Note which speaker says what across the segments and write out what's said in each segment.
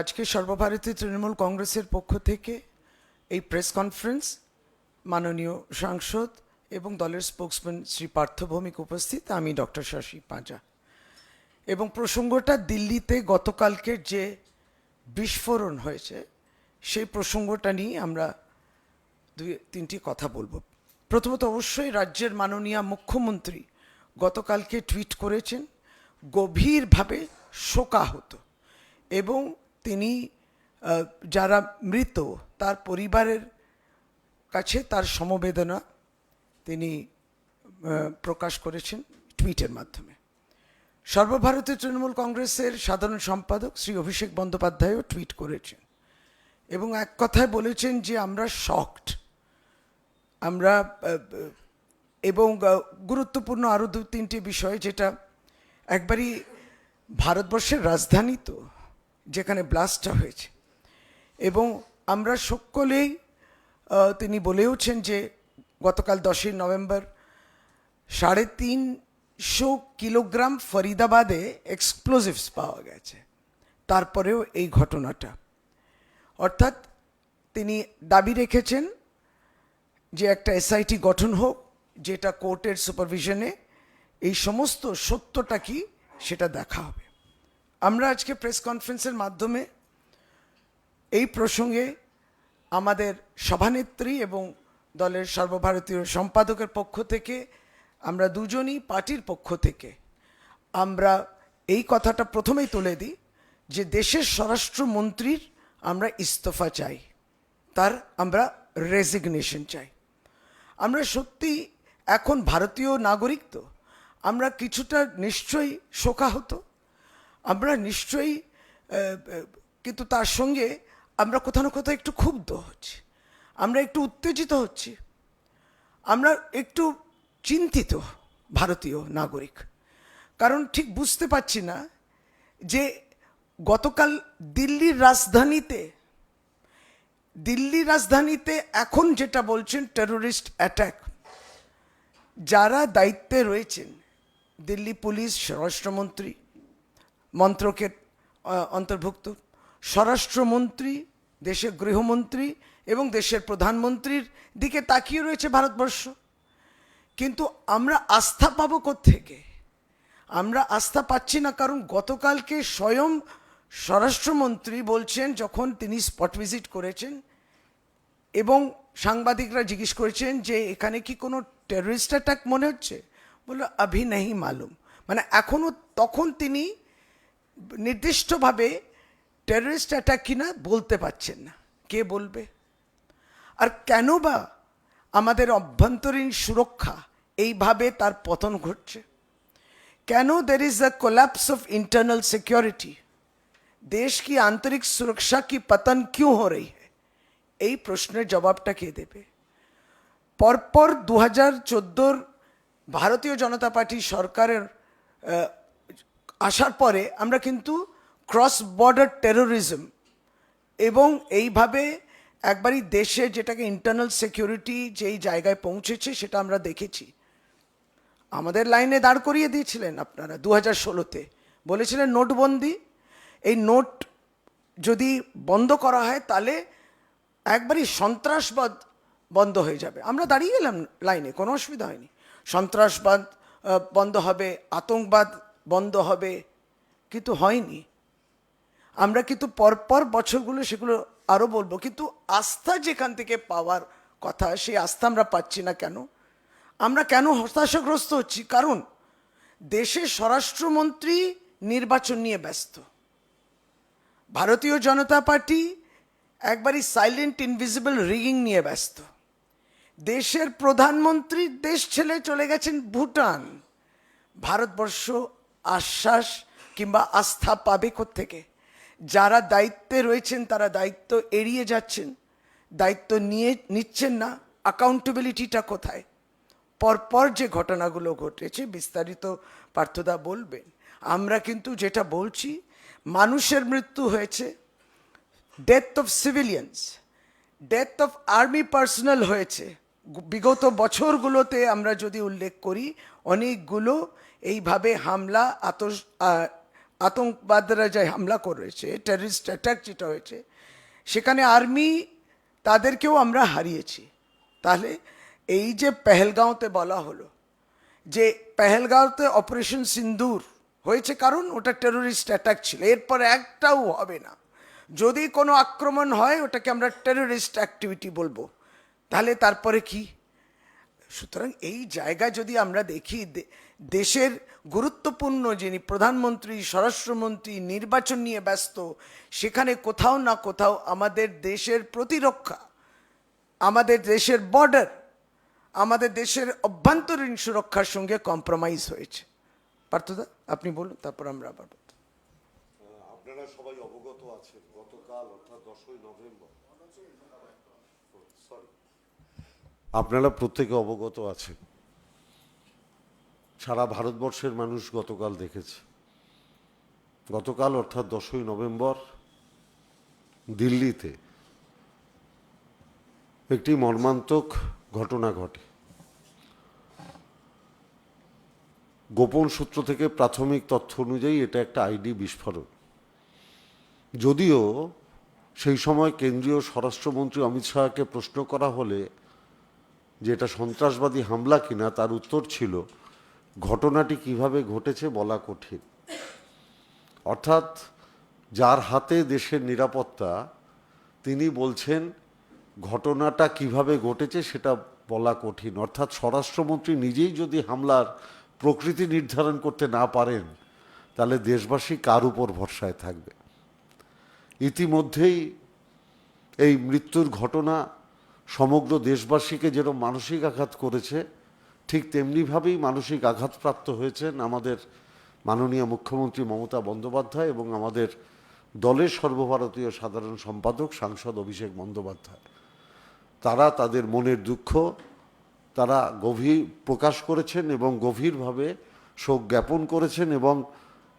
Speaker 1: আজকে সর্বভারতীয় তৃণমূল কংগ্রেসের পক্ষ থেকে এই প্রেস কনফারেন্স মাননীয় সাংসদ এবং দলের স্পোক্সম্যান শ্রী পার্থ ভৌমিক উপস্থিত, আমি ডক্টর শশী পাঁজা। এবং প্রসঙ্গটা দিল্লিতে গতকালকের যে বিস্ফোরণ হয়েছে, সেই প্রসঙ্গটা নিয়ে আমরা দুই, তিনটি কথা বলব। প্রথমত অবশ্যই রাজ্যের মাননীয় মুখ্যমন্ত্রী গতকালকে টুইট করেছেন, গভীরভাবে শোকাহত এবং তিনি যারা মৃত, তার পরিবারের কাছে তার সমবেদনা তিনি প্রকাশ করেছেন টুইটের মাধ্যমে। সর্বভারতীয় তৃণমূল কংগ্রেসের সাধারণ সম্পাদক শ্রী অভিষেক বন্দ্যোপাধ্যায়ও টুইট করেছেন এবং এক কথায় বলেছেন যে আমরা শকড। আমরা এবং গুরুত্বপূর্ণ আরও দু তিনটি বিষয় যেটা একবারই ভারতবর্ষের রাজধানী তো। যেখানে ব্লাস্টটা হয়েছে। এবং আমরা সকলেই তিনি বলেওছেন যে গতকাল দশই নভেম্বর সাড়ে তিনশো কিলোগ্রাম ফরিদাবাদে এক্সপ্লোজিভস পাওয়া গেছে। তারপরেও এই ঘটনাটা। অর্থাৎ তিনি দাবি রেখেছেন যে একটা এসআইটি গঠন হোক, যেটা কোর্টের সুপারভিশনে এই সমস্ত সত্যটা কি সেটা দেখা হবে। আমরা আজকে প্রেস কনফারেন্সের মাধ্যমে এই প্রসঙ্গে আমাদের সভানেত্রী এবং দলের সর্বভারতীয় সম্পাদকের পক্ষ থেকে, আমরা দুজনই পার্টির পক্ষ থেকে, আমরা এই কথাটা প্রথমেই তুলে দিই যে দেশের স্বরাষ্ট্রমন্ত্রীর আমরা ইস্তফা চাই, তার আমরা রেজিগনেশন চাই। আমরা সত্যি এখন ভারতীয় নাগরিক তো, আমরা কিছুটা নিশ্চয়ই শোকাহত আমরা নিশ্চয়ই কিন্তু তার সঙ্গে আমরা কোথাও না কোথাও একটু ক্ষুব্ধ হচ্ছি। আমরা একটু উত্তেজিত হচ্ছি। আমরা একটু চিন্তিত ভারতীয় নাগরিক। কারণ ঠিক বুঝতে পারছি না যে গতকাল দিল্লির রাজধানীতে দিল্লি রাজধানীতে এখন যেটা বলছেন টেরোরিস্ট অ্যাটাক যারা দায়িত্বে রয়েছেন, দিল্লি পুলিশ, স্বরাষ্ট্রমন্ত্রী মন্ত্রকের অন্তর্ভুক্ত। স্বরাষ্ট্রমন্ত্রী, দেশের গৃহমন্ত্রী এবং দেশের প্রধানমন্ত্রীর দিকে তাকিয়ে রয়েছে ভারতবর্ষ। কিন্তু আমরা আস্থা পাবো থেকে আমরা আস্থা পাচ্ছি না, কারণ গতকালকে স্বয়ং স্বরাষ্ট্রমন্ত্রী বলছেন, যখন তিনি স্পট ভিজিট করেছেন এবং সাংবাদিকরা জিজ্ঞেস করেছেন যে এখানে কি কোনো টেররিস্ট অ্যাটাক মনে হচ্ছে? বলল, আভি নেই মালুম। মানে এখনও তখন তিনি নির্দিষ্টভাবে টেররিস্ট অ্যাটাক কিনা বলতে পারছেন না কে বলবে আর কেন বা আমাদের অভ্যন্তরীণ সুরক্ষা এইভাবে তার পতন ঘটছে কেন there is a collapse of internal security देश की आंतरिक सुरक्षा की पतन क्यों हो रही है এই প্রশ্নের জবাবটা কে দেবে পরপর দু হাজার চোদ্দোর ভারতীয় জনতা পার্টি সরকারের আহ, আসার পরে আমরা কিন্তু ক্রস বর্ডার টেরোরিজম এবং এইভাবে একবারই দেশে যেটাকে ইন্টারনাল সিকিউরিটি যেই জায়গায় পৌঁছেছে সেটা আমরা দেখেছি। আমাদের লাইনে দাঁড় করিয়ে দিয়েছিলেন আপনারা দু হাজার ষোলোতে। বলেছিলেন নোটবন্দি। এই নোট যদি বন্ধ করা হয় তাহলে একবারই সন্ত্রাসবাদ বন্ধ হয়ে যাবে। আমরা দাঁড়িয়ে গেলাম লাইনে, কোনো অসুবিধা হয়নি। সন্ত্রাসবাদ বন্ধ হবে, আতঙ্কবাদ বন্ধ হবে, কিন্তু হয়নি। আমরা কিন্তু পরপর বছরগুলো সেগুলো আরও বলব, কিন্তু আস্থা যেখান থেকে পাওয়ার কথা, সেই আস্থা আমরা পাচ্ছি না কেন? আমরা কেন হতাশাগ্রস্ত হচ্ছি? কারণ দেশের স্বরাষ্ট্রমন্ত্রী নির্বাচন নিয়ে ব্যস্ত। ভারতীয় জনতা পার্টি একবারই সাইলেন্ট ইনভিজিবল রিগিং নিয়ে ব্যস্ত। দেশের প্রধানমন্ত্রী দেশ ছেড়ে চলে গেছেন ভুটান। ভারতবর্ষ আশ্বাস কিংবা আস্থা পাবে থেকে যারা দায়িত্বে রয়েছেন, তারা দায়িত্ব এড়িয়ে যাচ্ছেন। দায়িত্ব নিয়ে নিচ্ছেন না অ্যাকাউন্টেবিলিটিটা কোথায়? পরপর যে ঘটনাগুলো ঘটেছে, বিস্তারিত পার্থদা বলবেন। আমরা কিন্তু যেটা বলছি, মানুষের মৃত্যু হয়েছে death of civilians death of army personnel হয়েছে। বিগত বছরগুলোতে আমরা যদি উল্লেখ করি, অনেকগুলো এইভাবে হামলা, আতস আতঙ্কবাদরা যে হামলা করেছে টেররিস্ট অ্যাটাক যেটা হয়েছে, সেখানে আর্মি তাদেরকেও আমরা হারিয়েছি। তাহলে এই যে পেহেলগাঁওতে বলা হলো, যে পেহেলগাঁওতে অপারেশন সিন্দুর হয়েছে কারণ ওটা টেরোরিস্ট অ্যাটাক ছিল, এরপর একটাও হবে না। যদি কোনো আক্রমণ হয়, ওটাকে আমরা টেরোরিস্ট অ্যাক্টিভিটি বলব। তাহলে তারপরে কি? সুতরাং এই জায়গা যদি আমরা দেখি দেশের গুরুত্বপূর্ণ যিনি প্রধানমন্ত্রী, স্বরাষ্ট্রমন্ত্রী, নির্বাচন নিয়ে ব্যস্ত, সেখানে কোথাও না কোথাও আমাদের দেশের প্রতিরক্ষা, আমাদের দেশের বর্ডার আমাদের দেশের অভ্যন্তরীণ সুরক্ষার সঙ্গে কম্প্রোমাইজ হয়েছে পার্থদা, আপনি বলুন, তারপর আমরা আবার।
Speaker 2: আপনারা সবাই অবগত আছেন, গতকাল অর্থাৎ দশই নভেম্বর সরি আপনারা প্রত্যেকে অবগত আছেন। সারা ভারতবর্ষের মানুষ গতকাল দেখেছে। গতকাল অর্থাৎ দশই নভেম্বর দিল্লিতে একটি মর্মান্তক ঘটনা ঘটে। গোপন সূত্র থেকে প্রাথমিক তথ্য অনুযায়ী এটা একটা আইডি বিস্ফোরণ। যদিও সেই সময় কেন্দ্রীয় স্বরাষ্ট্রমন্ত্রী অমিত শাহকে প্রশ্ন করা হলে যে এটা সন্ত্রাসবাদী হামলা কিনা তার উত্তর ছিল, ঘটনাটি কীভাবে ঘটেছে বলা কঠিন। অর্থাৎ যার হাতে দেশের নিরাপত্তা, তিনি বলছেন ঘটনাটা কীভাবে ঘটেছে সেটা বলা কঠিন। অর্থাৎ স্বরাষ্ট্রমন্ত্রী নিজেই যদি হামলার প্রকৃতি নির্ধারণ করতে না পারেন, তাহলে দেশবাসী কার উপর ভরসায় থাকবে? ইতিমধ্যেই এই মৃত্যুর ঘটনা সমগ্র দেশবাসীকে যেরকম মানসিক আঘাত করেছে, ঠিক তেমনিভাবেই মানসিক আঘাতপ্রাপ্ত হয়েছেন আমাদের মাননীয় মুখ্যমন্ত্রী মমতা বন্দ্যোপাধ্যায় এবং আমাদের দলের সর্বভারতীয় সাধারণ সম্পাদক সাংসদ অভিষেক বন্দ্যোপাধ্যায়। তারা তাদের মনের দুঃখ, তারা গভীর প্রকাশ করেছেন এবং গভীরভাবে শোক জ্ঞাপন করেছেন এবং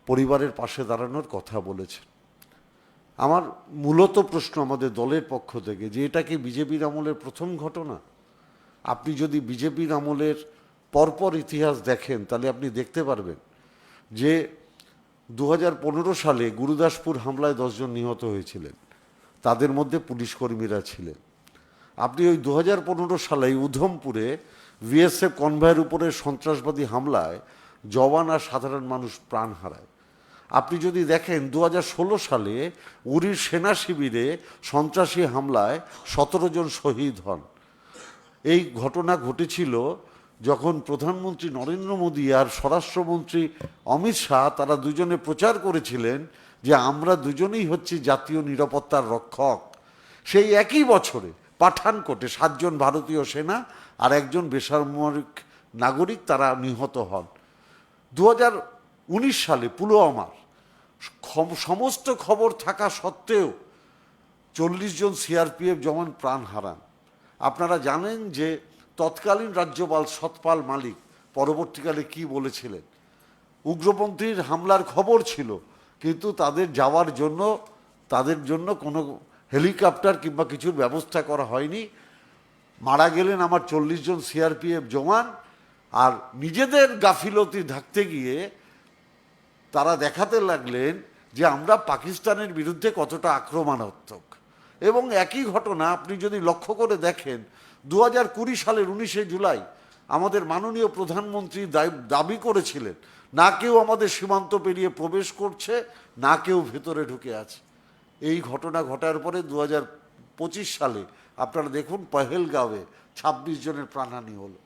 Speaker 2: পরিবারের পাশে দাঁড়ানোর কথা বলেছেন। আমার মূলত প্রশ্ন আমাদের দলের পক্ষ থেকে যে এটা কি বিজেপির আমলের প্রথম ঘটনা? আপনি যদি বিজেপির আমলের পরপর ইতিহাস দেখেন, তাহলে আপনি দেখতে পারবেন যে দু হাজার পনেরো সালে গুরুদাসপুর হামলায় দশজন নিহত হয়েছিলেন। তাদের মধ্যে পুলিশ কর্মীরা ছিলেন। আপনি ওই দু হাজার পনেরো সালে উধমপুরে বিএসএফ কনভয়ের উপরে সন্ত্রাসবাদী হামলায় জওয়ান আর সাধারণ মানুষ প্রাণ হারায়। আপনি যদি দেখেন দু হাজার ষোলো সালে উড়ির সেনা শিবিরে সন্ত্রাসী হামলায় সতেরো জন শহীদ হন। এই ঘটনা ঘটেছিল যখন প্রধানমন্ত্রী নরেন্দ্র মোদী আর স্বরাষ্ট্রমন্ত্রী অমিত শাহ তারা দুজনে প্রচার করেছিলেন যে আমরা দুজনেই হচ্ছি জাতীয় নিরাপত্তার রক্ষক। সেই একই বছরে পাঠানকোটে সাতজন ভারতীয় সেনা আর একজন বেসামরিক নাগরিক তারা নিহত হন। দু হাজার উনিশ সালে পুলওয়ামার সমস্ত খবর থাকা সত্ত্বেও চল্লিশ জন সিআরপিএফ জওয়ান প্রাণ হারান। আপনারা জানেন যে তৎকালীন রাজ্যপাল সতপাল মালিক পরবর্তীকালে কি বলেছিলেন? উগ্রপন্থীর হামলার খবর ছিল, কিন্তু তাদের যাওয়ার জন্য, তাদের জন্য কোনো হেলিকপ্টার কিংবা কিছুর ব্যবস্থা করা হয়নি। মারা গেলেন আমার চল্লিশ জন সিআরপিএফ জওয়ান, আর নিজেদের গাফিলতি ঢাকতে গিয়ে তারা দেখাতে লাগলেন যে আমরা পাকিস্তানের বিরুদ্ধে কতটা আক্রমণাত্মক। এবং একই ঘটনা আপনি যদি লক্ষ্য করে দেখেন দু হাজার কুড়ি সালের উনিশে জুলাই আমাদের মাননীয় প্রধানমন্ত্রী দাবি করেছিলেন, না কেউ আমাদের সীমান্ত পেরিয়ে প্রবেশ করছে, না কেউ ভেতরে ঢুকে আছে। এই ঘটনা ঘটার পরে দু হাজার পঁচিশ সালে আপনারা দেখুন পহেলগাঁওয়ে ছাব্বিশ জনের প্রাণহানি হলো।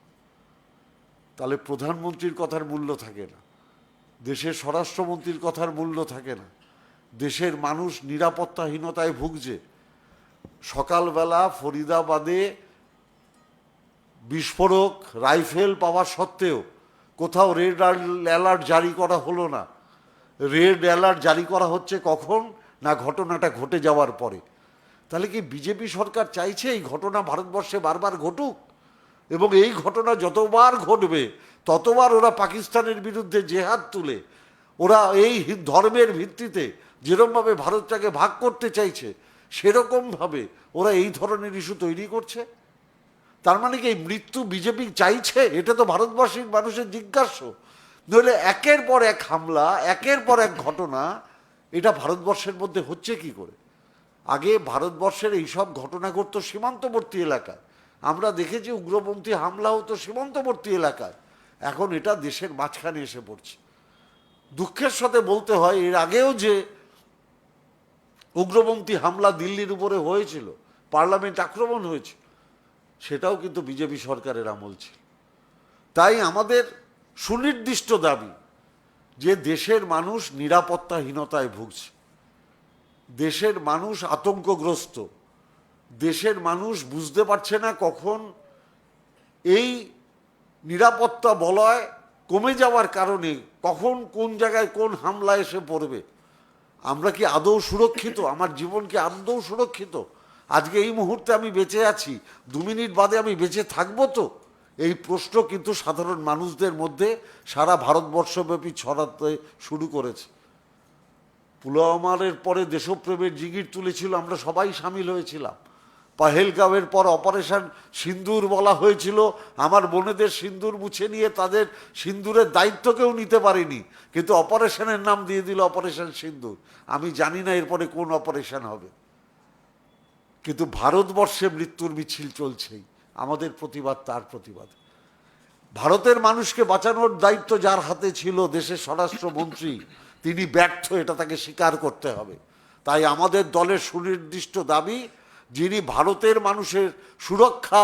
Speaker 2: তাহলে প্রধানমন্ত্রীর কথার মূল্য থাকে না। দেশের স্বরাষ্ট্রমন্ত্রীর কথার মূল্য থাকে না। দেশের মানুষ নিরাপত্তাহীনতায় ভুগছে। সকালবেলা ফরিদাবাদে বিস্ফোরক রাইফেল পাওয়া সত্ত্বেও কোথাও রেড অ্যালার্ট জারি করা হলো না। রেড অ্যালার্ট জারি করা হচ্ছে কখন না ঘটনাটা ঘটে যাওয়ার পরে? তাহলে কি বিজেপি সরকার চাইছে এই ঘটনা ভারতবর্ষে বারবার ঘটুক? এবং এই ঘটনা যতবার ঘটবে ততবার ওরা পাকিস্তানের বিরুদ্ধে জেহাদ তুলে, ওরা এই ধর্মের ভিত্তিতে যেরকমভাবে ভারতটাকে ভাগ করতে চাইছে, সেরকমভাবে ওরা এই ধরনের ইস্যু তৈরি করছে। তার মানে কি এই মৃত্যু বিজেপি চাইছে? এটা তো ভারতবর্ষের মানুষের জিজ্ঞাস্য নইলে একের পর এক হামলা, একের পর এক ঘটনা, এটা ভারতবর্ষের মধ্যে হচ্ছে কি করে? আগে ভারতবর্ষের এইসব ঘটনা ঘটতো সীমান্তবর্তী এলাকায়। আমরা দেখেছি উগ্রপন্থী হামলা হতো সীমান্তবর্তী এলাকায়। এখন এটা দেশের মাঝখানে এসে পড়ছে। দুঃখের সাথে বলতে হয়, এর আগেও যে উগ্রপন্থী হামলা দিল্লির উপরে হয়েছিল, পার্লামেন্ট আক্রমণ হয়েছিল, সেটাও কিন্তু বিজেপি সরকারের আমল ছিল। তাই আমাদের সুনির্দিষ্ট দাবি যে দেশের মানুষ নিরাপত্তাহীনতায় ভুগছে, দেশের মানুষ আতঙ্কগ্রস্ত, দেশের মানুষ বুঝতে পারছে না কখন এই নিরাপত্তা বলয় কমে যাওয়ার কারণে কখন কোন জায়গায় কোন হামলা এসে পড়বে। আমরা কি আদৌ সুরক্ষিত? আমার জীবন কি আদৌ সুরক্ষিত? আজকে এই মুহূর্তে আমি বেঁচে আছি, দু মিনিট বাদে আমি বেঁচে থাকব তো? এই প্রশ্ন কিন্তু সাধারণ মানুষদের মধ্যে সারা ভারতবর্ষব্যাপী ছড়াতে শুরু করেছে। পুলওয়ামারের পরে দেশপ্রেমের জিগির তুলেছিল, আমরা সবাই সামিল হয়েছিলাম। পাহেলগাঁওয়ের পর অপারেশন সিন্দুর বলা হয়েছিল। আমার বোনেদের সিন্দুর মুছে নিয়ে তাদের সিন্দুরের দায়িত্ব কেউ নিতে পারেনি। কিন্তু অপারেশনের নাম দিয়ে দিল অপারেশন সিন্দুর। আমি জানি না এরপরে কোন অপারেশন হবে। কিন্তু ভারতবর্ষে মৃত্যুর মিছিল চলছেই। আমাদের প্রতিবাদ, তার প্রতিবাদ। ভারতের মানুষকে বাঁচানোর দায়িত্ব যার হাতে ছিল দেশের স্বরাষ্ট্রমন্ত্রী, তিনি ব্যর্থ, এটা তাকে স্বীকার করতে হবে। তাই আমাদের দলের সুনির্দিষ্ট দাবি যিনি ভারতের মানুষের সুরক্ষা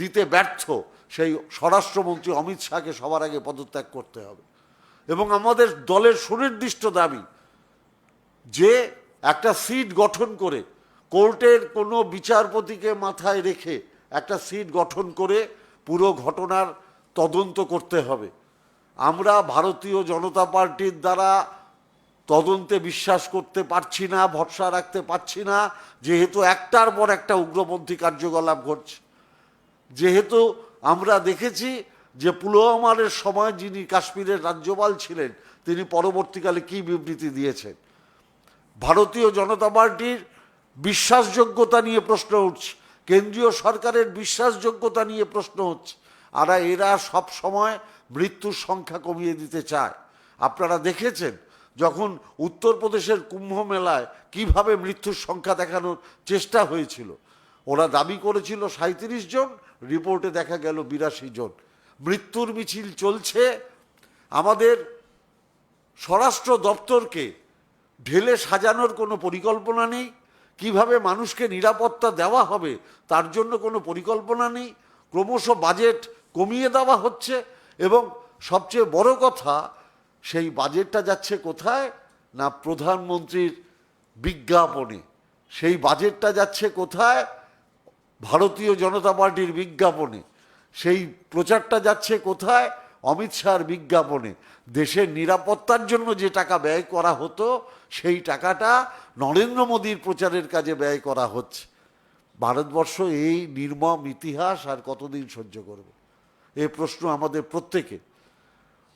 Speaker 2: দিতে ব্যর্থ, সেই স্বরাষ্ট্রমন্ত্রী অমিত শাহকে সবার আগে পদত্যাগ করতে হবে। এবং আমাদের দলের সুনির্দিষ্ট দাবি, যে একটা সিট গঠন করে কোর্টের কোনো বিচারপতিকে মাথায় রেখে একটা সিট গঠন করে পুরো ঘটনার তদন্ত করতে হবে। আমরা ভারতীয় জনতা পার্টির দ্বারা তদন্তে বিশ্বাস করতে পারছি না, ভরসা রাখতে পারছি না, যেহেতু একটার পর একটা উগ্রপন্থী কার্যকলাপ ঘটছে। যেহেতু আমরা দেখেছি যে পুলওয়ামারের সময় যিনি কাশ্মীরের রাজ্যপাল ছিলেন, তিনি পরবর্তীকালে কি বিবৃতি দিয়েছেন? ভারতীয় জনতা পার্টির বিশ্বাসযোগ্যতা নিয়ে প্রশ্ন উঠছে, কেন্দ্রীয় সরকারের বিশ্বাসযোগ্যতা নিয়ে প্রশ্ন হচ্ছে, আর এরা সব সময় মৃত্যুর সংখ্যা কমিয়ে দিতে চায়। আপনারা দেখেছেন যখন উত্তরপ্রদেশের কুম্ভ মেলায় কীভাবে মৃত্যুর সংখ্যা দেখানোর চেষ্টা হয়েছিল, ওরা দাবি করেছিল সাঁত্রিশ জন, রিপোর্টে দেখা গেল বিরাশি জন। মৃত্যুর মিছিল চলছে। আমাদের স্বরাষ্ট্র দপ্তরকে ঢেলে সাজানোর কোনো পরিকল্পনা নেই। কীভাবে মানুষকে নিরাপত্তা দেওয়া হবে, তার জন্য কোনো পরিকল্পনা নেই। ক্রমশ বাজেট কমিয়ে দেওয়া হচ্ছে এবং সবচেয়ে বড় কথা সেই বাজেটটা যাচ্ছে কোথায়? না প্রধানমন্ত্রীর বিজ্ঞাপনে। সেই বাজেটটা যাচ্ছে কোথায়? ভারতীয় জনতা পার্টির বিজ্ঞাপনে। সেই প্রচারটা যাচ্ছে কোথায়? অমিত শাহর বিজ্ঞাপনে। দেশের নিরাপত্তার জন্য যে টাকা ব্যয় করা হতো, সেই টাকাটা নরেন্দ্র মোদীর প্রচারের কাজে ব্যয় করা হচ্ছে। ভারতবর্ষ এই নির্মম ইতিহাস আর কতদিন সহ্য করবে? এ প্রশ্ন আমাদের প্রত্যেকে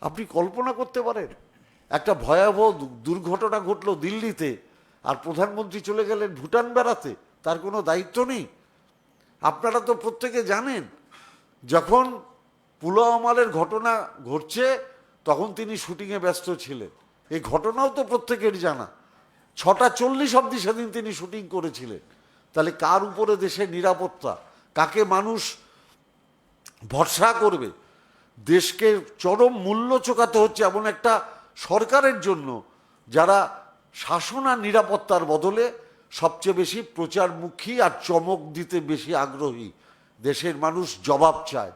Speaker 2: আপনি কল্পনা করতে পারেন, একটা ভয়াবহ দুর্ঘটনা ঘটলো দিল্লিতে আর প্রধানমন্ত্রী চলে গেলেন ভুটান বেড়াতে, তার কোনো দায়িত্ব নেই। আপনারা তো প্রত্যেকে জানেন, যখন পুলওয়ামারের ঘটনা ঘটছে, তখন তিনি শুটিংয়ে ব্যস্ত ছিলেন। এই ঘটনাও তো প্রত্যেকের জানা। ছটা চল্লিশ অব্দি সেদিন তিনি শুটিং করেছিলেন। তাহলে কার উপরে দেশের নিরাপত্তা? কাকে মানুষ ভরসা করবে? দেশকে চরম মূল্য চোকাতে হচ্ছে এমন একটা সরকারের জন্য, যারা শাসন আর নিরাপত্তার বদলে সবচেয়ে বেশি প্রচারমুখী আর চমক দিতে বেশি আগ্রহী দেশের মানুষ জবাব চায়।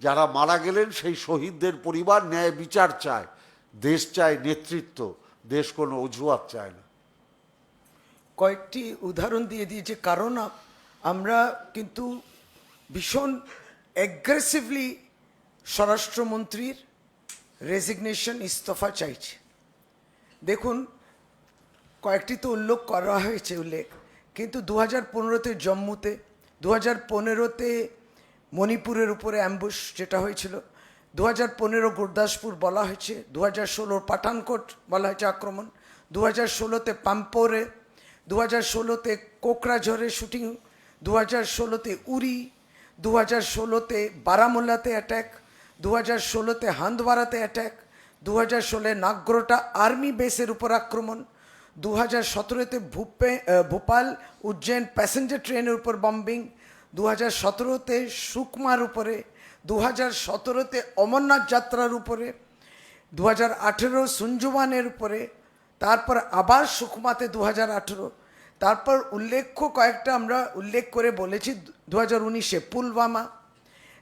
Speaker 2: যারা মারা গেলেন সেই শহীদদের পরিবার ন্যায় বিচার চায়, দেশ চায় নেতৃত্ব, দেশ কোনো অজুহাত চায় না।
Speaker 1: কয়েকটি উদাহরণ দিয়ে দিয়েছে কারণ আমরা কিন্তু ভীষণ অ্যাগ্রেসিভলি স্বরাষ্ট্রমন্ত্রীর রেজিগনেশন ইস্তফা চাইছে। দেখুন, কয়েকটি তো উল্লেখ করা হয়েছে, উল্লেখ। কিন্তু দু হাজার পনেরোতে জম্মুতে দু হাজার পনেরোতে মণিপুরের উপরে অ্যাম্বুশ যেটা হয়েছিল দু হাজার পনেরো গুরদাসপুর বলা হয়েছে দু হাজার ষোলোর পাঠানকোট বলা হয়েছে আক্রমণ দু হাজার ষোলোতে পাম্পোরে দু হাজার ষোলোতে কোকরাঝড়ে শুটিং দু হাজার ষোলোতে উরি দু হাজার ষোলোতে বারামুল্লাতে অ্যাট্যাক দু হাজার ষোলোতে হান্দওয়ারাতে অ্যাট্যাক দু হাজার ষোলোয় নাগরোটা আর্মি বেসের উপর আক্রমণ দু হাজার সতেরোতে ভূপে ভোপাল উজ্জয়ন প্যাসেঞ্জার ট্রেনের উপর বম্বিং দু হাজার সতেরোতে সুকমার উপরে দু হাজার সতেরোতে অমরনাথ যাত্রার উপরে দু হাজার আঠেরো সুঞ্জুমানের উপরে, তারপর আবার সুকমাতে দু হাজার আঠেরো। তারপর উল্লেখ্য কয়েকটা আমরা উল্লেখ করে বলেছি দু হাজার উনিশে, পুলওয়ামা।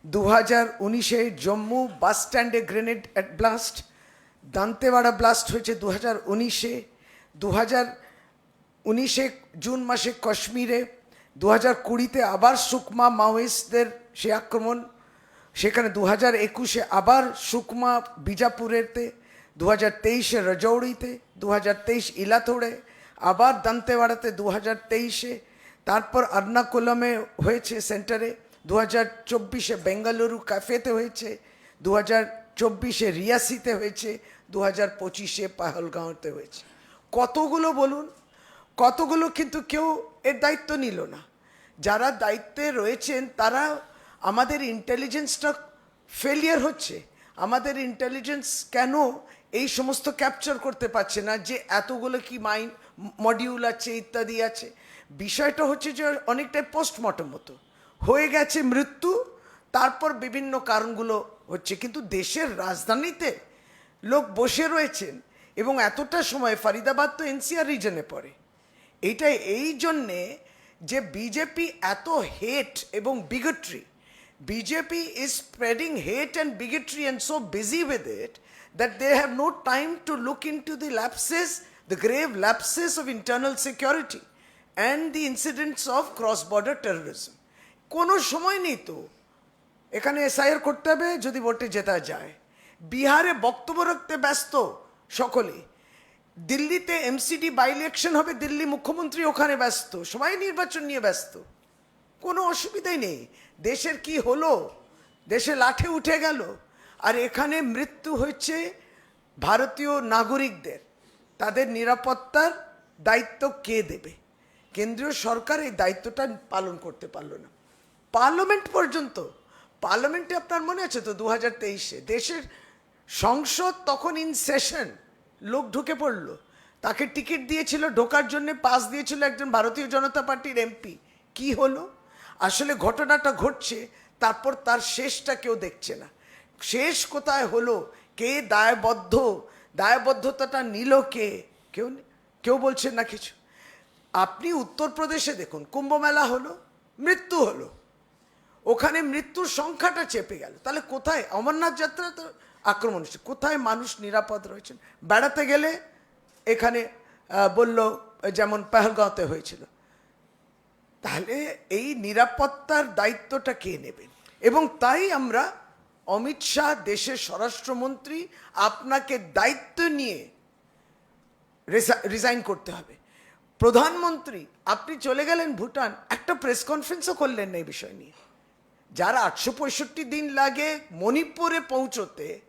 Speaker 1: দু হাজার উনিশে জম্মু বাস স্ট্যান্ডে গ্রেনেড ব্লাস্ট, দান্তেওয়াড়া ব্লাস্ট হয়েছে দু হাজার উনিশে দু হাজার উনিশে জুন মাসে কাশ্মীরে দু হাজার কুড়িতে আবার সুকমা মাওয়িস্টদের সে আক্রমণ, সেখানে দু হাজার একুশে আবার সুকমা বিজাপুরেতে দু হাজার তেইশে রজৌড়িতে দু হাজার তেইশ ইলাথোড়ে, আবার দান্তেওয়াড়াতে দু হাজার তেইশে, তারপর আর্নাকুলমে হয়েছে সেন্টারে দু হাজার চব্বিশে বেঙ্গালুরু ক্যাফেতে হয়েছে দু হাজার চব্বিশে রিয়াসিতে হয়েছে দু হাজার পঁচিশে পাহলগাঁওতে হয়েছে। কতগুলো বলুন? কতগুলো কিন্তু কেউ এর দায়িত্ব নিল না। যারা দায়িত্বে রয়েছেন, তারা আমাদের ইন্টেলিজেন্সটা ফেলিয়ার হচ্ছে। আমাদের ইন্টেলিজেন্স কেন এই সমস্ত ক্যাপচার করতে পারছে না? যে এতগুলো কি মাইন্ড মডিউল আছে, ইত্যাদি আছে। বিষয়টা হচ্ছে যে, অনেকটাই পোস্টমর্টম মতো। হয়ে গেছে মৃত্যু, তারপর বিভিন্ন কারণগুলো হচ্ছে। কিন্তু দেশের রাজধানীতে লোক বসে রয়েছেন এবং এতটা সময় ফরিদাবাদ তো এনসিআর রিজনে পড়ে। এইটা এই জন্যে যে বিজেপি এত হেট এবং bigotry BJP is spreading hate and bigotry and so busy with it that they have no time to look into the lapses the grave lapses of internal security and the incidents of cross border terrorism কোনো সময় নেই তো। এখানে SIR করতে হবে যদি ভোটে জেতা যায়। বিহারে বক্তব্য রাখতে ব্যস্ত সকলে। দিল্লিতে এমসিডি বাই ইলেকশন হবে, দিল্লি মুখ্যমন্ত্রী ওখানে ব্যস্ত, সবাই নির্বাচন নিয়ে ব্যস্ত। কোনো অসুবিধাই নেই। দেশের কি হলো? দেশে লাঠে উঠে গেল। আর এখানে মৃত্যু হচ্ছে ভারতীয় নাগরিকদের। তাদের নিরাপত্তার দায়িত্ব কে দেবে? কেন্দ্রীয় সরকার এই দায়িত্বটা পালন করতে পারল না। পার্লামেন্ট পর্যন্ত, পার্লামেন্টে আপনার মনে আছে তো দু হাজার তেইশে? দেশের সংসদ তখন ইন সেশন লোক ঢুকে পড়ল। তাকে টিকিট দিয়েছিল, ঢোকার জন্য পাস দিয়েছিল একজন ভারতীয় জনতা পার্টির এমপি। কি হলো? আসলে ঘটনাটা ঘটছে, তারপর তার শেষটা কেউ দেখছে না। শেষ কোথায় হলো? কে দায়বদ্ধ? দায়বদ্ধতাটা নিল কে? কেউ কেউ বলছেন না কিছু। আপনি উত্তরপ্রদেশে দেখুন, কুম্ভ মেলা হলো, মৃত্যু হলো। ওখানে মৃত্যুর সংখ্যাটা চেপে গেল। তাহলে কোথায়? অমরনাথ যাত্রা তো আক্রমণ হচ্ছে। কোথায় মানুষ নিরাপদ রয়েছেন? বেড়াতে গেলে এখানে বলল, যেমন পেহলগাঁওতে হয়েছিল। তাহলে এই নিরাপত্তার দায়িত্বটা কে নেবেন? এবং তাই আমরা অমিত শাহ, দেশের স্বরাষ্ট্রমন্ত্রী, আপনাকে দায়িত্ব নিয়ে রিজাইন করতে হবে। প্রধানমন্ত্রী, আপনি চলে গেলেন ভুটান। একটা প্রেস কনফারেন্সও করলেন না এই বিষয় নিয়ে। যারা আটশো পঁয়ষট্টি দিন লাগে মণিপুরে পৌঁছতে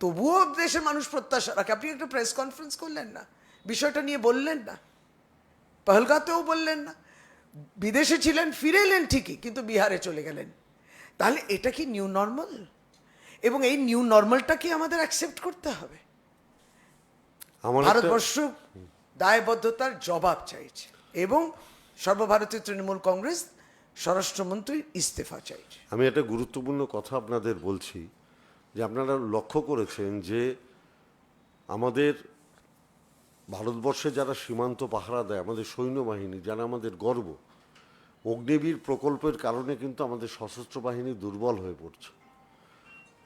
Speaker 1: তবুও দেশের মানুষ প্রত্যাশা রাখে। আপনি একটা প্রেস কনফারেন্স করলেন না? বিষয়টা নিয়ে বললেন না? পহলগাতেও বললেন না? বিদেশে ছিলেন ফিরে এলেন ঠিকই কিন্তু বিহারে চলে গেলেন। তাহলে এটা কি নিউ নর্মাল এবং এই নিউ নর্মালটা কি আমাদের অ্যাকসেপ্ট করতে হবে? ভারতবর্ষ দায়বদ্ধতার জবাব চাইছে। এবং সর্বভারতীয় তৃণমূল কংগ্রেস স্বরাষ্ট্রমন্ত্রীর ইস্তফা চাইছে।
Speaker 2: আমি একটা গুরুত্বপূর্ণ কথা আপনাদের বলছি, যে আপনারা লক্ষ্য করেছেন যে আমাদের ভারতবর্ষে যারা সীমান্ত পাহারা দেয়, আমাদের সৈন্যবাহিনী যারা আমাদের গর্ব, অগ্নিবীর প্রকল্পের কারণে কিন্তু আমাদের সশস্ত্র বাহিনী দুর্বল হয়ে পড়ছে।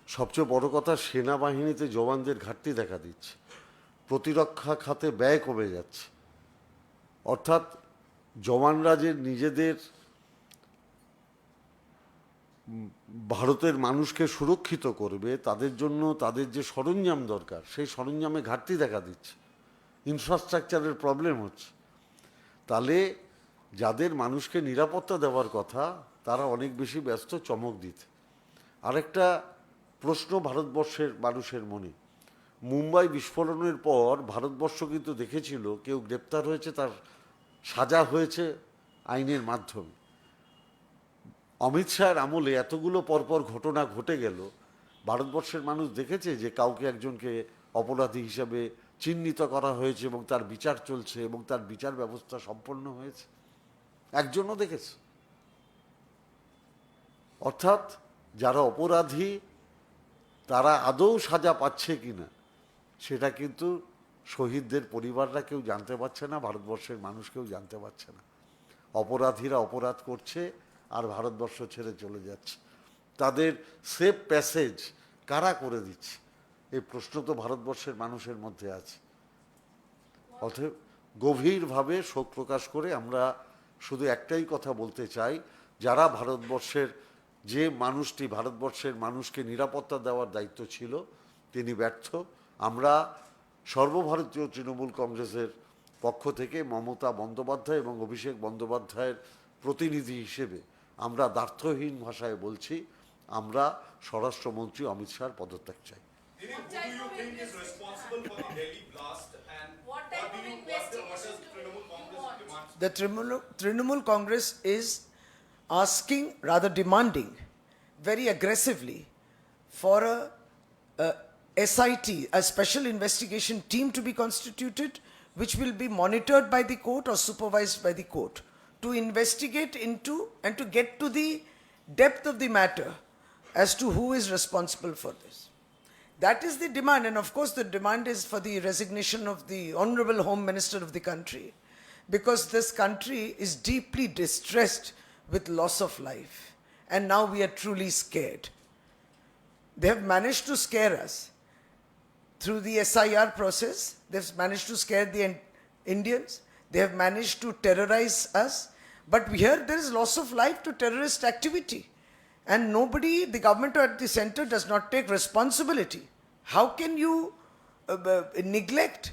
Speaker 2: সবচেয়ে বড় কথা, সেনাবাহিনীতে জওয়ানদের ঘাটতি দেখা দিচ্ছে, প্রতিরক্ষা খাতে ব্যয় কমে যাচ্ছে। অর্থাৎ জওয়ানরা যে নিজেদের ভারতের মানুষকে সুরক্ষিত করবে, তাদের জন্য তাদের যে সরঞ্জাম দরকার, সেই সরঞ্জামে ঘাটতি দেখা দিচ্ছে। ইনফ্রাস্ট্রাকচারের প্রবলেম হচ্ছে। তাহলে যাদের মানুষকে নিরাপত্তা দেওয়ার কথা, তারা অনেক বেশি ব্যস্ত চমক দিতে। আরেকটা প্রশ্ন ভারতবর্ষের মানুষের মনে। মুম্বাই বিস্ফোরণের পর ভারতবর্ষ কিন্তু দেখেছিল, কেউ গ্রেপ্তার হয়েছে, তার সাজা হয়েছে আইনের মাধ্যমে। অমিত শাহের আমলে এতগুলো পরপর ঘটনা ঘটে গেল, ভারতবর্ষের মানুষ দেখেছে যে কাউকে একজনকে অপরাধী হিসাবে চিহ্নিত করা হয়েছে এবং তার বিচার চলছে এবং তার বিচার ব্যবস্থা সম্পন্ন হয়েছে? একজনও দেখেছে। অর্থাৎ যারা অপরাধী, তারা আদৌ সাজা পাচ্ছে কি না সেটা কিন্তু শহীদদের পরিবাররা কেউ জানতে পারছে না, ভারতবর্ষের মানুষ কেউ জানতে পারছে না। অপরাধীরা অপরাধ করছে আর ভারতবর্ষ ছেড়ে চলে যাচ্ছে। তাদের সেফ প্যাসেজ কারা করে দিচ্ছে? এই প্রশ্ন তো ভারতবর্ষের মানুষের মধ্যে আছে। অতএব গভীরভাবে শোক প্রকাশ করে আমরা শুধু একটাই কথা বলতে চাই, যারা ভারতবর্ষের যে মানুষটি ভারতবর্ষের মানুষকে নিরাপত্তা দেওয়ার দায়িত্ব ছিল, তিনি ব্যর্থ। আমরা সর্বভারতীয় তৃণমূল কংগ্রেসের পক্ষ থেকে মমতা বন্দ্যোপাধ্যায় এবং অভিষেক বন্দ্যোপাধ্যায়ের প্রতিনিধি হিসেবে আমরা দ্বার্থহীন ভাষায় বলছি আমরা স্বরাষ্ট্রমন্ত্রী অমিত শাহর পদত্যাগ চাই
Speaker 3: Dini, who do you think is responsible for the Delhi blast and
Speaker 4: What
Speaker 3: what
Speaker 4: type
Speaker 3: do
Speaker 4: of
Speaker 3: you, what the, what
Speaker 4: investigation
Speaker 3: does
Speaker 4: do
Speaker 3: Trinamool
Speaker 4: you
Speaker 3: Congress
Speaker 4: want?
Speaker 3: demand?
Speaker 1: The Trinamool, Trinamool Congress is asking, rather demanding, very aggressively for a, a SIT, a special investigation team to be constituted, which will be monitored by the court or supervised by the court to investigate into and to get to the depth of the matter as to who is responsible for this. That is the demand, and of course, the demand is for the resignation of the Honorable Home Minister of the country because this country is deeply distressed with loss of life, and now we are truly scared. They have managed to scare us through the SIR process, they've managed to scare the Indians, they have managed to terrorize us, but here there is loss of life to terrorist activity. And nobody, the government at the center does not take responsibility. How can you uh, uh, neglect?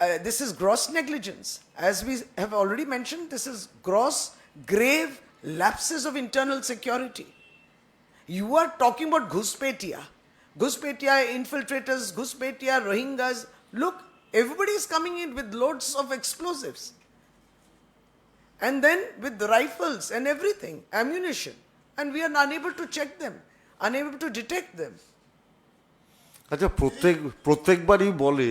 Speaker 1: Uh, this is gross negligence. As we have already mentioned, this is gross, grave lapses of internal security. You are talking about Ghuspetia. Ghuspetia infiltrators, Ghuspetia Rohingyas. Look, everybody is coming in with loads of explosives. And then with the rifles and everything, ammunition. And we are unable to check them, unable to detect them.
Speaker 2: আচ্ছা প্রত্যেক প্রত্যেকবারই বলে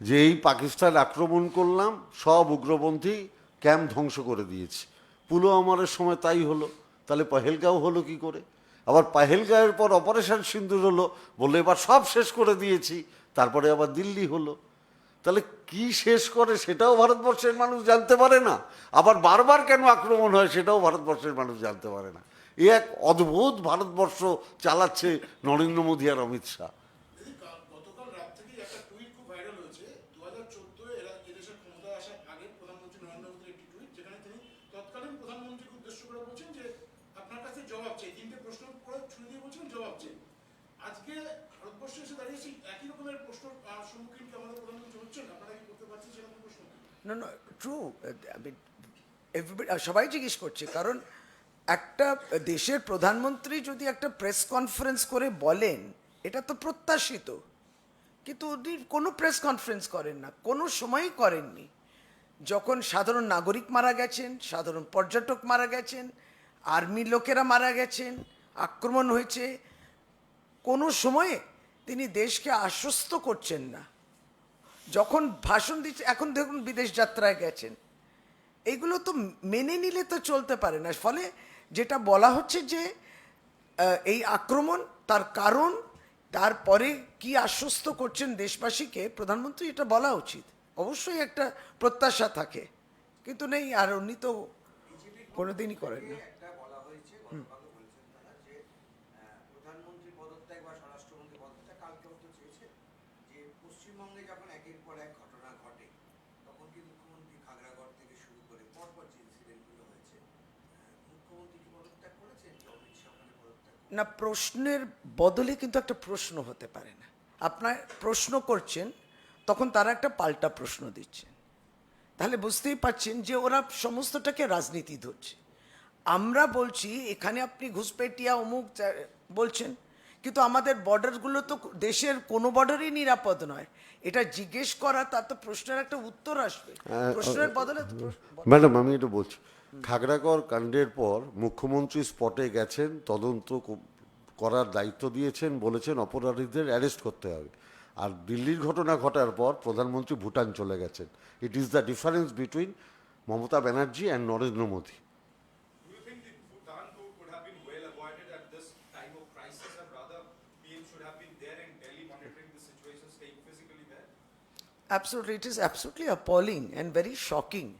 Speaker 2: যে এই পাকিস্তান আক্রমণ করলাম সব উগ্রপন্থী camp ধ্বংস করে দিয়েছি পুলওয়ামারের সময় তাই হলো তাহলে পাহেলগাঁও হলো কি করে আবার পাহেলগাঁওয়ের পর অপারেশন সিন্দুর হলো বলল এবার সব শেষ করে দিয়েছি তারপরে আবার দিল্লি হলো তাহলে কি শেষ করে সেটাও ভারতবর্ষের মানুষ জানতে পারে না। আবার বারবার কেন আক্রমণ হয় সেটাও ভারতবর্ষের মানুষ জানতে পারে না। এ এক অদ্ভুত ভারতবর্ষ চালাচ্ছে নরেন্দ্র মোদী আর অমিত শাহ
Speaker 5: দিদি, কা- গতকাল রাত থেকেই একটা টুইট খুব ভাইরাল হয়েছে দু হাজার চোদ্দোয় এরা এদেশের ক্ষমতায় আসার আগে প্রধানমন্ত্রী নরেন্দ্র মোদীর একটি টুইট যেখানে তিনি তৎকালীন প্রধানমন্ত্রীকে উদ্দেশ্য করে বলছেন যে আপনার কাছে জবাব চাই তিনটে প্রশ্ন করে ছুড়ে দিয়ে বলছেন জবাব চাই আজকে ভারতবর্ষে এসে দাঁড়িয়ে সেই একই রকমের প্রশ্ন আহ, সম্মুখীন কি আমাদের প্রধানমন্ত্রী হচ্ছেন আপনারা কি করতে পারছেন সেরকম
Speaker 1: Uh, mean, everybody, uh, সবাই জিজ্ঞেস করছে কারণ একটা দেশের প্রধানমন্ত্রী যদি একটা প্রেস কনফারেন্স করে বলেন এটা তো প্রত্যাশিত। কিন্তু উনি কোনো প্রেস কনফারেন্স করেন না কোনো সময়ই করেননি। যখন সাধারণ নাগরিক মারা গেছেন সাধারণ পর্যটক মারা গেছেন আর্মি লোকেরা মারা গেছেন আক্রমণ হয়েছে কোনো সময়ে তিনি দেশকে আশ্বস্ত করছেন না। যখন ভাষণ দিচ্ছে, এখন দেখুন বিদেশ যাত্রায় গেছেন। এগুলো তো মেনে নিলে তো চলতে পারে না। ফলে যেটা বলা হচ্ছে যে এই আক্রমণ, তার কারণ তারপরে কি আশ্বস্ত করছেন দেশবাসীকে, প্রধানমন্ত্রী এটা বলা উচিত। অবশ্যই একটা প্রত্যাশা থাকে। কিন্তু নেই, আর উনি তো কোনোদিনই করেন না
Speaker 6: একটা বলা হয়েছে গতকালও বলেছেন তারা যে আহ, প্রধানমন্ত্রী পদত্যাগ বা স্বরাষ্ট্রমন্ত্রী পদত্যাগ কালকে হতে চেয়েছে যে পশ্চিমবঙ্গে যখন একের পর এক ঘটনা ঘটে, তখন কি মুখ্যমন্ত্রী খাগড়াগড় থেকে শুরু করে পরপর যে ইনসিডেন্টগুলো হয়েছে মুখ্যমন্ত্রী কি পদত্যাগ করেছেন যে অমিত শাহ পদত্যাগ?
Speaker 1: না, প্রশ্নের বদলে কিন্তু একটা প্রশ্ন হতে পারে না। আপনার প্রশ্ন করছেন, তখন তারা একটা পাল্টা প্রশ্ন দিচ্ছেন। তাহলে বুঝতেই পারছেন যে ওরা সমস্তটাকে রাজনীতি ধরছে। আমরা বলছি, এখানে আপনি ঘুষপেটিয়া অমুক বলছেন। কিন্তু আমাদের বর্ডারগুলো তো দেশের কোনো বর্ডারই নিরাপদ নয়। এটা জিজ্ঞেস করা তার তো প্রশ্নের একটা উত্তর আসবে। প্রশ্নের বদলে
Speaker 2: ম্যাডাম আমি এটা বলছি। খাগড়াগড় কাণ্ডের পর মুখ্যমন্ত্রী স্পটে গেছেন তদন্ত করার দায়িত্ব দিয়েছেন বলেছেন অপরাধীদের অ্যারেস্ট করতে হবে। আর দিল্লির ঘটনা ঘটার পর প্রধানমন্ত্রী ভুটান চলে গেছেন।
Speaker 3: It is the difference between Mamata Banerjee and Narendra Modi.
Speaker 1: Absolutely, it is absolutely appalling and very shocking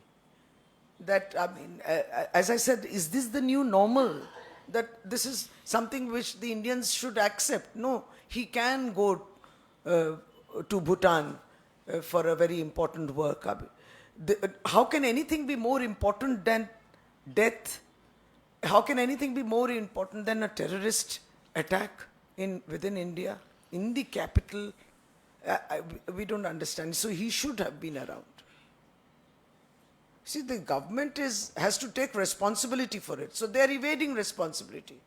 Speaker 1: that, I mean, as I said, is this the new normal? That this is something which the Indians should accept? No, he can go uh, to Bhutan uh, for a very important work. The, how can anything be more important than death? How can anything be more important than a terrorist attack in within India, in the capital? I, I, we don't understand. So he should have been around. See, the government is has to take responsibility for it. So they are evading responsibility.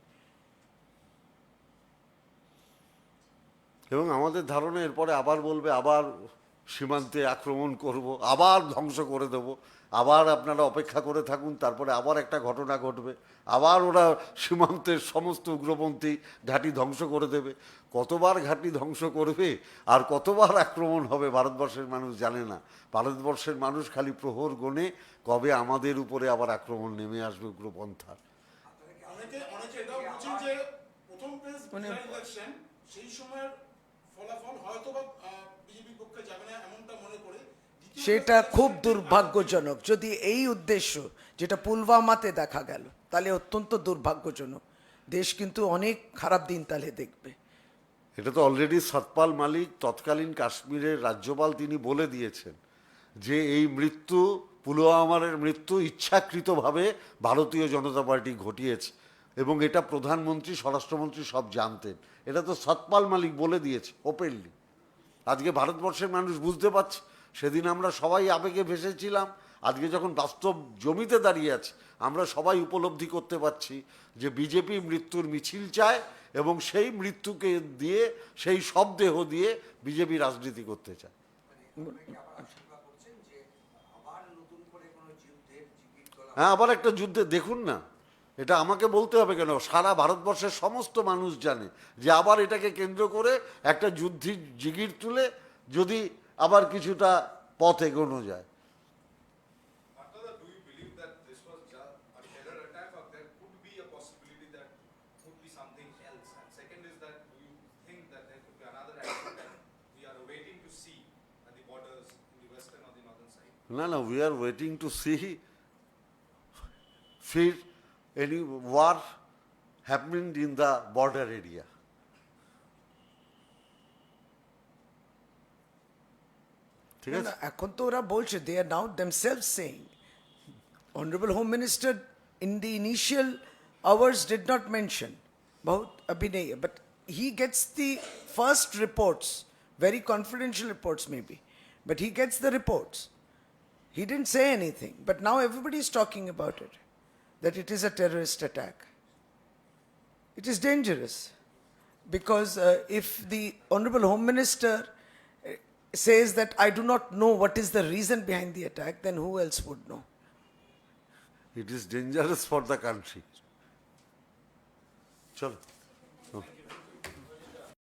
Speaker 2: এবং আমাদের ধারণা এরপরে আবার বলবে আবার সীমান্তে আক্রমণ করব আবার ধ্বংস করে দেব আবার আপনারা অপেক্ষা করে থাকুন তারপরে আবার একটা ঘটনা ঘটবে আবার ওরা সীমান্তের সমস্ত উগ্রপন্থী ঘাঁটি ধ্বংস করে দেবে। কতবার ঘাঁটি ধ্বংস করবে আর কতবার আক্রমণ হবে ভারতবর্ষের মানুষ জানে না। ভারতবর্ষের মানুষ খালি প্রহর গণে কবে আমাদের উপরে আবার আক্রমণ নেমে আসবে উগ্রপন্থা
Speaker 5: অনেকে অনেকে এটাও বলছেন যে প্রথম ফেজ বিহার ইলেকশন সেই সময়ের ফলাফল হয়তো বা
Speaker 1: সেটা খুব দুর্ভাগ্যজনক। যদি এই উদ্দেশ্য যেটা পুলওয়ামাতে দেখা গেল তাহলে অত্যন্ত দুর্ভাগ্যজনক। দেশ কিন্তু অনেক খারাপ দিন তাহলে দেখবে।
Speaker 2: এটা তো অলরেডি সতপাল মালিক তৎকালীন কাশ্মীরের রাজ্যপাল তিনি বলে দিয়েছেন যে এই মৃত্যু পুলওয়ামারের মৃত্যু ইচ্ছাকৃতভাবে ভারতীয় জনতা পার্টি ঘটিয়েছে এবং এটা প্রধানমন্ত্রী স্বরাষ্ট্রমন্ত্রী সব জানতেন। এটা তো সতপাল মালিক বলে দিয়েছে ওপেনলি আজকে ভারতবর্ষের মানুষ বুঝতে পারছে। সেদিন আমরা সবাই আবেগে ভেসেছিলাম। আজকে যখন বাস্তব জমিতে দাঁড়িয়ে আছে, আমরা সবাই উপলব্ধি করতে পারছি যে বিজেপি মৃত্যুর মিছিল চায় এবং সেই মৃত্যুকে দিয়ে, সেই সব দেহ দিয়ে বিজেপি রাজনীতি করতে চায়। হ্যাঁ আবার একটা যুদ্ধে, দেখুন না। এটা আমাকে বলতে হবে কেন? সারা ভারতবর্ষের সমস্ত মানুষ জানে যে আবার এটাকে কেন্দ্র করে একটা যুদ্ধের জিগির তুলে যদি আবার কিছুটা পথ এগোনো যায়।
Speaker 3: না না we are waiting to see fear any war happening in the
Speaker 2: border area ঠিক
Speaker 1: না,
Speaker 2: আছে
Speaker 1: না, এখন তো ওরা বলছে they are now themselves saying honorable home minister in the initial hours did not mention about abhinay but he gets the first reports very confidential reports maybe but he gets the reports he didn't say anything but now everybody is talking about it that it is a terrorist attack. It is dangerous because uh, if the Honorable Home Minister uh, says that I do not know what is the reason behind the attack, then who else would know?
Speaker 2: It is dangerous for the country. Chalo.